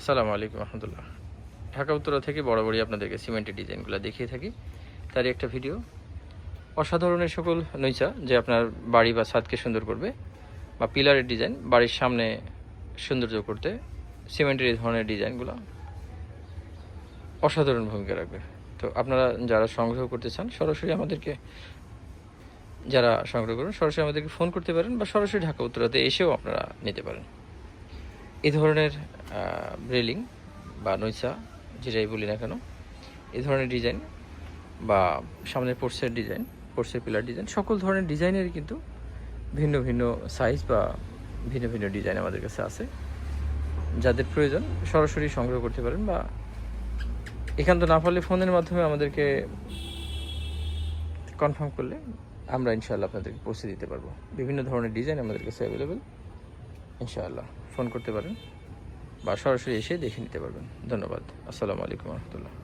আসসালামু আলাইকুম রহমতুল্লাহ। ঢাকা উত্তরা থেকে বরাবরই আপনাদেরকে সিমেন্টের ডিজাইনগুলো দেখিয়ে থাকি। তারই একটা ভিডিও। অসাধারণের সকল নৈচা যে আপনার বাড়ি বা ছাদকে সুন্দর করবে বা পিলারের ডিজাইন, বাড়ির সামনে সৌন্দর্য করতে সিমেন্টের এই ধরনের ডিজাইনগুলো অসাধারণ ভূমিকা রাখবে। তো আপনারা যারা সংগ্রহ করতে চান, সরাসরি আমাদেরকে যারা সংগ্রহ করুন সরাসরি আমাদেরকে ফোন করতে পারেন বা সরাসরি ঢাকা উত্তরাতে এসেও আপনারা নিতে পারেন। এই ধরনের রেলিং বা নৈচা, যেটাই বলি না কেন এ ধরনের ডিজাইন বা সামনের পোর্সের ডিজাইন পোর্সের পিলার ডিজাইন সকল ধরনের ডিজাইনের কিন্তু ভিন্ন ভিন্ন সাইজ বা ভিন্ন ভিন্ন ডিজাইন আমাদের কাছে আছে। যাদের প্রয়োজন, সরাসরি সংগ্রহ করতে পারেন বা এখান তো না পারলে ফোনের মাধ্যমে আমাদেরকে কনফার্ম করলে আমরা ইনশাআল্লাহ আপনাদেরকে পৌঁছে দিতে পারব। বিভিন্ন ধরনের ডিজাইন আমাদের কাছে অ্যাভেলেবেল ইনশাআল্লাহ। ফোন করতে পারেন বা সরাসরি এসে দেখে নিতে পারবেন। ধন্যবাদ। আসসালামু আলাইকুম রহমতুল্লাহ।